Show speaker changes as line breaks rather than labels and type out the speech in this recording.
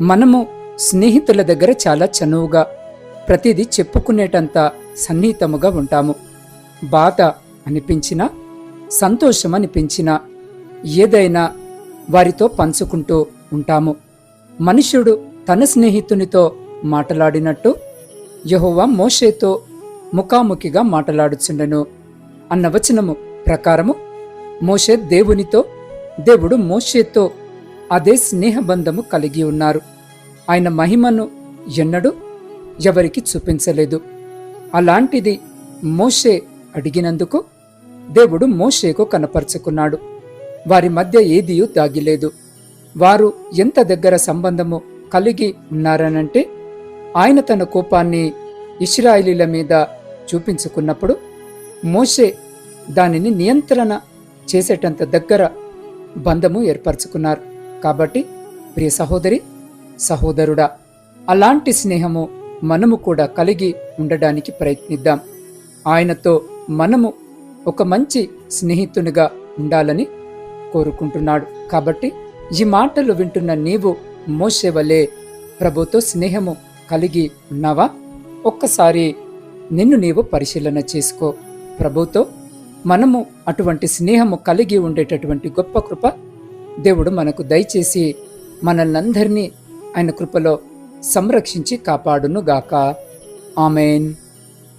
మనము స్నేహితుల దగ్గర చాలా చనువుగా ప్రతిదీ చెప్పుకునేటంత సన్నిహితముగా ఉంటాము. బాధ అనిపించినా సంతోషం అనిపించినా ఏదైనా వారితో పంచుకుంటూ ఉంటాము. మనుష్యుడు తన స్నేహితునితో మాట్లాడినట్టు యెహోవా మోషేతో ముఖాముఖిగా మాట్లాడుచుండెను అన్న వచనము ప్రకారము మోషే దేవునితో దేవుడు మోషేతో అదే స్నేహబంధము కలిగి ఉన్నారు. ఆయన మహిమను ఎన్నడూ ఎవరికి చూపించలేదు. అలాంటిది మోషే అడిగినందుకు దేవుడు మోషేకు కనపరుచుకున్నాడు. వారి మధ్య ఏదియూ దాగిలేదు. వారు ఎంత దగ్గర సంబంధము కలిగి ఉన్నారనంటే ఆయన తన కోపాన్ని ఇస్రాయిలీల మీద చూపించుకున్నప్పుడు మోషే దానిని నియంత్రణ చేసేటంత దగ్గర బంధము ఏర్పరచుకున్నారు. కాబట్టి ప్రియ సహోదరి సహోదరుడా అలాంటి స్నేహము మనము కూడా కలిగి ఉండడానికి ప్రయత్నిద్దాం. ఆయనతో మనము ఒక మంచి స్నేహితునిగా ఉండాలని కోరుకుంటున్నాడు. కాబట్టి ఈ మాటలు వింటున్న నీవు మోసేవలే ప్రభుతో స్నేహము కలిగి ఉన్నావా? ఒక్కసారి నిన్ను నీవు పరిశీలన చేసుకో. ప్రభుతో మనము అటువంటి స్నేహము కలిగి ఉండేటటువంటి గొప్ప కృప దేవుడు మనకు దయచేసి మనల్నందరినీ ఆయన కృపలో సంరక్షించి కాపాడును గాక ఆమెన్.